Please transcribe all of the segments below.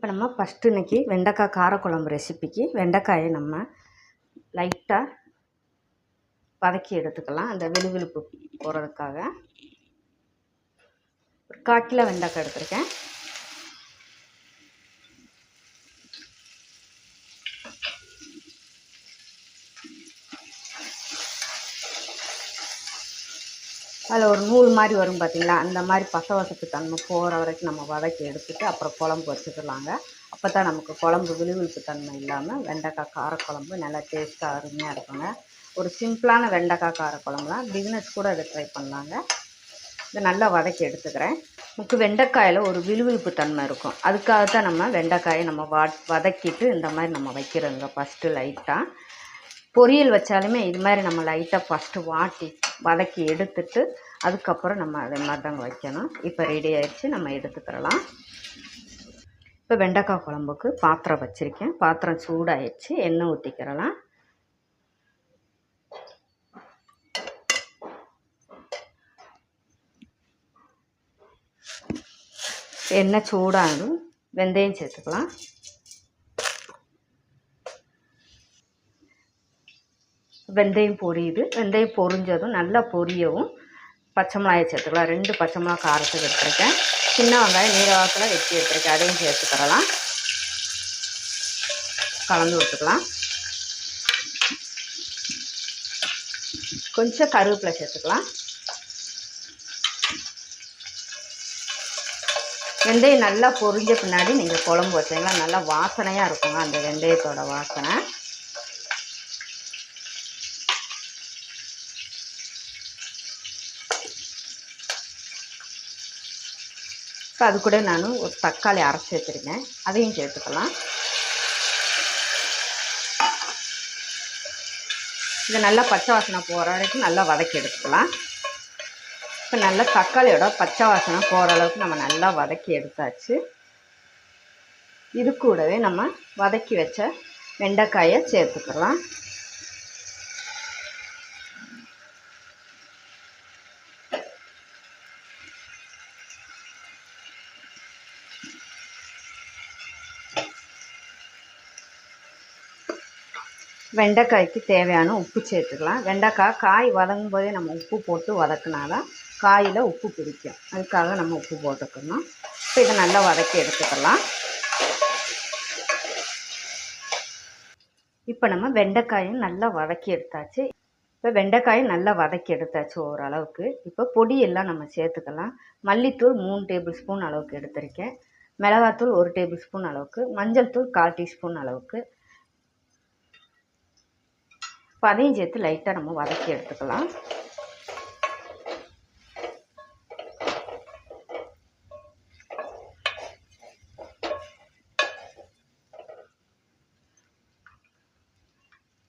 இப்போ நம்ம ஃபஸ்ட்டு இன்றைக்கி வெண்டைக்காய் காரக்குழம்பு ரெசிபிக்கு வெண்டைக்காயை நம்ம லைட்டாக வதக்கி எடுத்துக்கலாம். அந்த விழுவிழுப்பு போகிறதுக்காக ஒரு கால் கிலோ வெண்டைக்காய் எடுத்திருக்கேன். அதில் ஒரு நூல் மாதிரி வரும் பார்த்தீங்களா அந்த மாதிரி பசவசப்பு தன்மை போகிற வரைக்கும் நம்ம வதக்கி எடுத்துட்டு அப்புறம் குழம்பு வச்சுக்கலாங்க. அப்போ தான் நமக்கு குழம்பு விழுவிழுப்பு தன்மை இல்லாமல் வெண்டைக்காய் காரக்குழம்பு நல்லா டேஸ்ட்டாக அருமையாக இருக்குங்க. ஒரு சிம்பிளான வெண்டைக்காய் காரக்குழம்புலாம் பிகினஸ் கூட இதை ட்ரை பண்ணலாங்க. இதை நல்லா வதக்கி எடுத்துக்கிறேன். நமக்கு வெண்டைக்காயில் ஒரு விழுவிழுப்பு தன்மை இருக்கும். அதுக்காக தான் நம்ம வெண்டைக்காயை நம்ம வா வதக்கிட்டு இந்த மாதிரி நம்ம வைக்கிறோங்க ஃபஸ்ட்டு லைட்டாக பொரியல் வச்சாலுமே இது மாதிரி நம்ம லைட்டாக ஃபஸ்ட்டு வாட்டி வதக்கி எடுத்துட்டு அதுக்கப்புறம் நம்ம அதே மாதிரி தாங்க வைக்கணும். இப்போ ரெடி ஆயிடுச்சு. நம்ம எடுத்துக்கிறலாம். இப்போ வெண்டைக்காய் குழம்புக்கு பாத்திரம் வச்சுருக்கேன். பாத்திரம் சூடாயிடுச்சு. எண்ணெய் ஊற்றிக்கிறலாம் எண்ணெய் சூடாகும் வெந்தயம் சேர்த்துக்கலாம். வெந்தயம் பொரியுது. வெந்தயம் பொரிஞ்சதும் நல்லா பொரியவும். பச்சை மிளகாயை சேர்த்துக்கலாம். ரெண்டு பச்சை மிளகா காரத்துக்கு எடுத்துருக்கேன். சின்ன வெங்காயம் நீரவாக்கில் வெட்டி எடுத்துருக்கேன். அதையும் சேர்த்துக்கிறலாம் கலந்து விட்டுக்கலாம். கொஞ்சம் கருவேப்பிலை சேர்த்துக்கலாம். வெந்தயம் நல்லா பொரிஞ்ச பின்னாடி நீங்கள் குழம்பு வச்சீங்கன்னா நல்லா வாசனையாக இருக்குங்க. அந்த வெந்தயத்தோட வாசனை. இப்போ அது கூட நான் ஒரு தக்காளி அரைச்சி வச்சுருக்கேன். அதையும் சேர்த்துக்கலாம். இதை நல்லா பச்சை வாசனை போகிற வரைக்கும் நல்லா வதக்கி எடுத்துக்கலாம். இப்போ நல்லா தக்காளியோட பச்சை வாசனை போகிற அளவுக்கு நம்ம நல்லா வதக்கி எடுத்தாச்சு. இது கூடவே நம்ம வதக்கி வச்ச வெண்டைக்காயை சேர்த்துக்கலாம். வெண்டைக்காய்க்கு தேவையான உப்பு சேர்த்துக்கலாம். வெண்டைக்காய் காய் வதங்கும் போதே நம்ம உப்பு போட்டு வதக்கினாதான் காயில் உப்பு பிடிக்கும். அதுக்காக நம்ம உப்பு போட்டுக்கணும். இப்போ இதை நல்லா வதக்கி எடுத்துக்கலாம். இப்போ நம்ம வெண்டைக்காயும் நல்லா வதக்கி எடுத்தாச்சு. இப்போ வெண்டைக்காயும் நல்லா வதக்கி எடுத்தாச்சு ஓரளவுக்கு. இப்போ பொடி எல்லாம் நம்ம சேர்த்துக்கலாம். மல்லித்தூள் மூணு டேபிள் ஸ்பூன் அளவுக்கு எடுத்திருக்கேன். மிளகாத்தூள் ஒரு டேபிள் ஸ்பூன் அளவுக்கு. மஞ்சள் தூள் கால் டீஸ்பூன் அளவுக்கு. இப்போ அதையும் சேர்த்து லைட்டாக நம்ம வதக்கி எடுத்துக்கலாம்.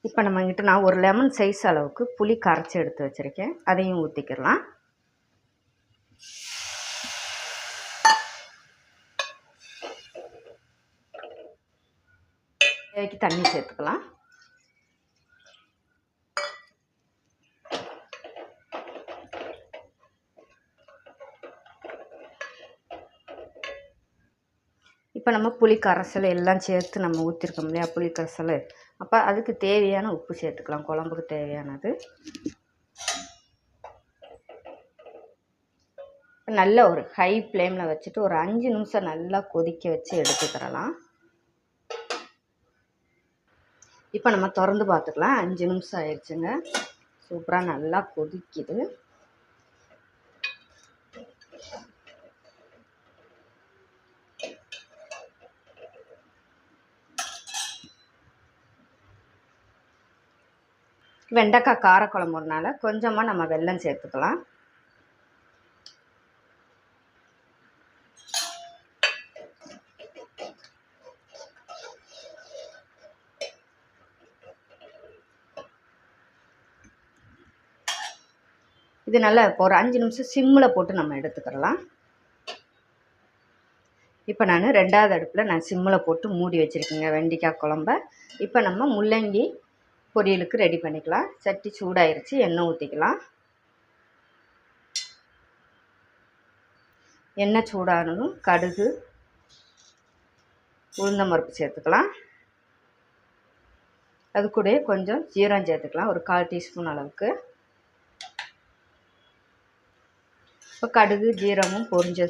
இப்போ நம்மக்கிட்ட நான் ஒரு லெமன் சைஸ் அளவுக்கு புளி கரைச்சி எடுத்து வச்சுருக்கேன். அதையும் ஊற்றிக்கிடலாம் தேவைக்கு தண்ணி சேர்த்துக்கலாம். இப்போ நம்ம புளி கரைசல் எல்லாம் சேர்த்து நம்ம ஊற்றிருக்கோம் இல்லையா புளி கரைசல் அப்போ அதுக்கு தேவையான உப்பு சேர்த்துக்கலாம். குழம்புக்கு தேவையானது. நல்ல ஒரு ஹை ஃப்ளேமில் வச்சுட்டு ஒரு அஞ்சு நிமிஷம் நல்லா கொதிக்க வச்சு எடுத்துக்கிறலாம் இப்போ நம்ம திறந்து பார்த்துக்கலாம். அஞ்சு நிமிஷம் ஆயிடுச்சுங்க. சூப்பராக நல்லா கொதிக்குது. வெண்டைக்காய் காரக்குழம்புனால கொஞ்சமாக நம்ம வெல்லம் சேர்த்துக்கலாம். இது நல்லா இப்போ ஒரு அஞ்சு நிமிஷம் சிம்மில் போட்டு நம்ம எடுத்துக்கிறலாம் இப்போ நான் ரெண்டாவது அடுப்பில் நான் சிம்மில் போட்டு மூடி வச்சுருக்கேங்க வெண்டிக்காய் குழம்ப. இப்போ நம்ம முள்ளங்கி பொரியலுக்கு ரெடி பண்ணிக்கலாம். சட்டி சூடாயிருச்சு எண்ணெய் ஊற்றிக்கலாம் எண்ணெய் சூடானதும் கடுகு உளுந்தம் பருப்பு சேர்த்துக்கலாம். அது கூட கொஞ்சம் ஜீரம் சேர்த்துக்கலாம் ஒரு கால் டீஸ்பூன் அளவுக்கு. இப்போ கடுகு ஜீரமும் பொரிஞ்ச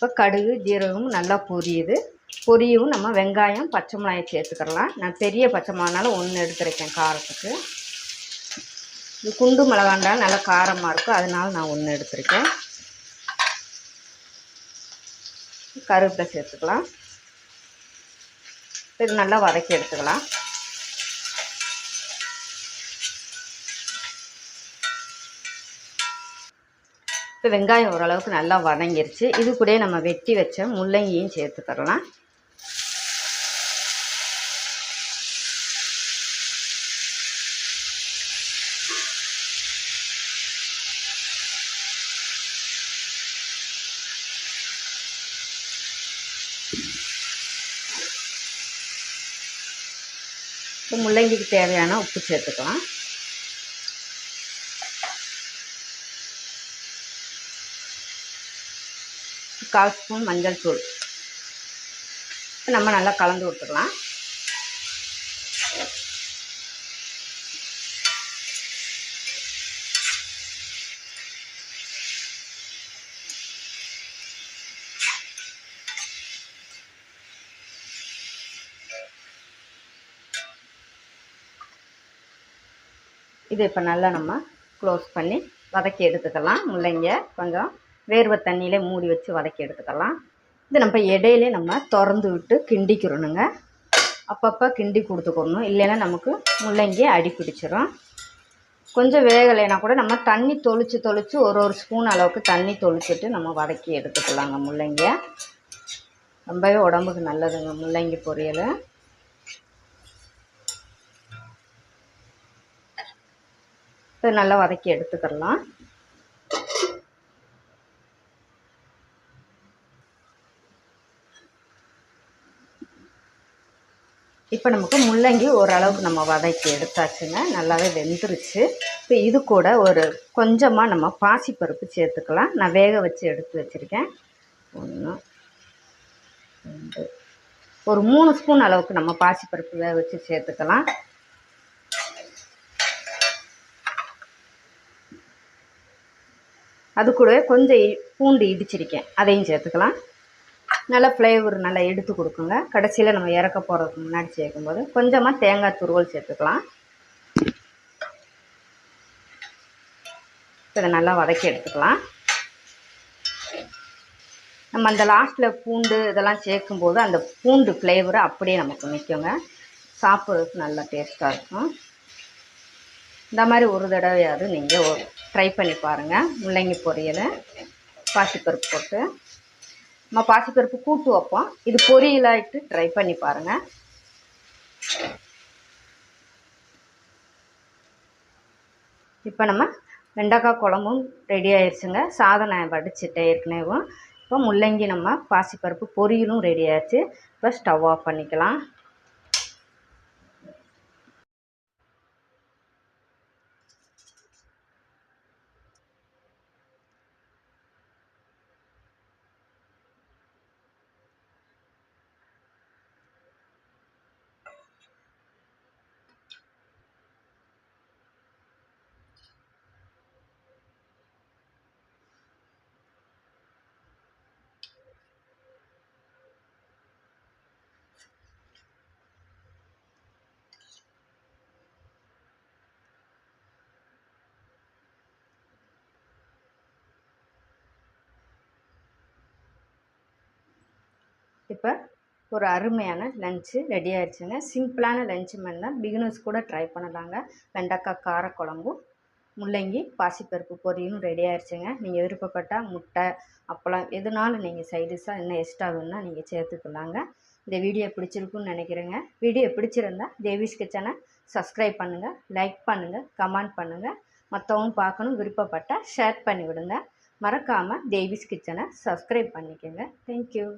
இப்போ கடுகு ஜீரகமும் நல்லா பொரியுது. பொரியவும் நம்ம வெங்காயம் பச்சை மிளகாய் சேர்த்துக்கலாம். நான் பெரிய பச்சை மிளகானால ஒன்று எடுத்துருக்கேன் காரத்துக்கு. இது குண்டு மிளகாண்டால் நல்லா காரமாக இருக்கும். அதனால் நான் ஒன்று எடுத்துருக்கேன். கருவேப்பிலை சேர்த்துக்கலாம். இது நல்லா வதக்கி எடுத்துக்கலாம். இப்போ வெங்காயம் ஓரளவுக்கு நல்லா வதங்கிருச்சு. இது கூட நம்ம வெட்டி வச்ச முள்ளங்கியும் சேர்த்துக்கிறலாம் இப்போ முள்ளங்கிக்கு தேவையான உப்பு சேர்த்துக்கலாம். கால் ஸ்பூன் மஞ்சள் தூள். நம்ம நல்லா கலந்து விட்டுக்கலாம். இது இப்போ நல்லா நம்ம க்ளோஸ் பண்ணி வதக்கி எடுத்துக்கலாம். முள்ளங்க கொஞ்சம் வேர்வை தண்ணியிலே மூடி வச்சு வதக்கி எடுத்துக்கலாம். இது நம்ம இடையிலே நம்ம திறந்து விட்டு கிண்டிக்கிறணுங்க. அப்பப்போ கிண்டி கொடுத்துக்கணும். இல்லைன்னா நமக்கு முள்ளங்கி அடி பிடிச்சிரும். கொஞ்சம் வேகலைன்னா கூட நம்ம தண்ணி தொளிச்சு தொளிச்சு ஒரு ஒரு ஸ்பூன் அளவுக்கு தண்ணி தொளிச்சுட்டு நம்ம வதக்கி எடுத்துக்கலாங்க முள்ளங்கியை. ரொம்பவே உடம்புக்கு நல்லதுங்க முள்ளங்கி பொரியல். இப்போ நல்லா வதக்கி எடுத்துக்கலாம் இப்போ நமக்கு முள்ளங்கி ஓரளவுக்கு நம்ம வதக்கி எடுத்தாச்சுங்க. நல்லாவே வெந்துருச்சு. இப்போ இது கூட ஒரு கொஞ்சமாக நம்ம பாசிப்பருப்பு சேர்த்துக்கலாம். நான் வேக வச்சு எடுத்து வச்சுருக்கேன். ஒன்று ரெண்டு. ஒரு மூணு ஸ்பூன் அளவுக்கு நம்ம பாசிப்பருப்பு வேக வச்சு சேர்த்துக்கலாம். அது கூடவே கொஞ்சம் பூண்டு இடிச்சிருக்கேன். அதையும் சேர்த்துக்கலாம். நல்லா ஃப்ளேவர் நல்லா எடுத்து கொடுக்குங்க. கடைசியில் நம்ம இறக்க போகிறதுக்கு முன்னாடி சேர்க்கும்போது கொஞ்சமாக தேங்காய் துருவல் சேர்த்துக்கலாம். இதை நல்லா வதக்கி எடுத்துக்கலாம். நம்ம அந்த லாஸ்ட்டில் பூண்டு இதெல்லாம் சேர்க்கும்போது அந்த பூண்டு ஃப்ளேவரை அப்படியே நமக்கு நிற்குங்க சாப்பிட்றதுக்கு நல்லா டேஸ்ட்டாக இருக்கும். இந்த மாதிரி ஒரு தடவையாவது நீங்கள் ட்ரை பண்ணி பாருங்கள் முள்ளங்கி பொரியல் பாசிப்பருப்பு போட்டு. நம்ம பாசிப்பருப்பு கூட்டு வைப்போம். இது பொரியலாயிட்டு ட்ரை பண்ணி பாருங்கள் இப்போ நம்ம வெண்டைக்காய் குழம்பும் ரெடி ஆயிடுச்சுங்க சாதம் நான் வடிச்சிட்டேன் ஏற்கனவே. இப்போ முள்ளங்கி நம்ம பாசிப்பருப்பு பொரியலும் ரெடி ஆயிடுச்சு இப்போ ஸ்டவ் ஆஃப் பண்ணிக்கலாம். இப்போ ஒரு அருமையான லஞ்சு ரெடி ஆயிடுச்சுங்க. சிம்பிளான லஞ்சு மாதிரி தான் பிகினர்ஸ் கூட ட்ரை பண்ணலாங்க. வெண்டைக்காய் காரக்குழம்பும் முள்ளங்கி பாசிப்பருப்பு பொரியும் ரெடி ஆயிடுச்சுங்க. நீங்கள் விருப்பப்பட்டால் முட்டை அப்பளம் எதுனாலும் நீங்கள் சைடிஷாக என்ன எக்ஸ்ட்ரா வேணுன்னா நீங்கள் சேர்த்துக்கலாங்க. இந்த வீடியோ பிடிச்சிருக்குன்னு நினைக்கிறேங்க. வீடியோ பிடிச்சிருந்தா தேவிஸ் கிச்சனை சப்ஸ்கிரைப் பண்ணுங்கள் லைக் பண்ணுங்கள் கமெண்ட் பண்ணுங்கள் மற்றவங்க பார்க்கணும் விருப்பப்பட்டால் ஷேர் பண்ணி விடுங்க மறக்காமல் தேவிஸ் கிச்சனை சப்ஸ்கிரைப் பண்ணிக்கோங்க. தேங்க்யூ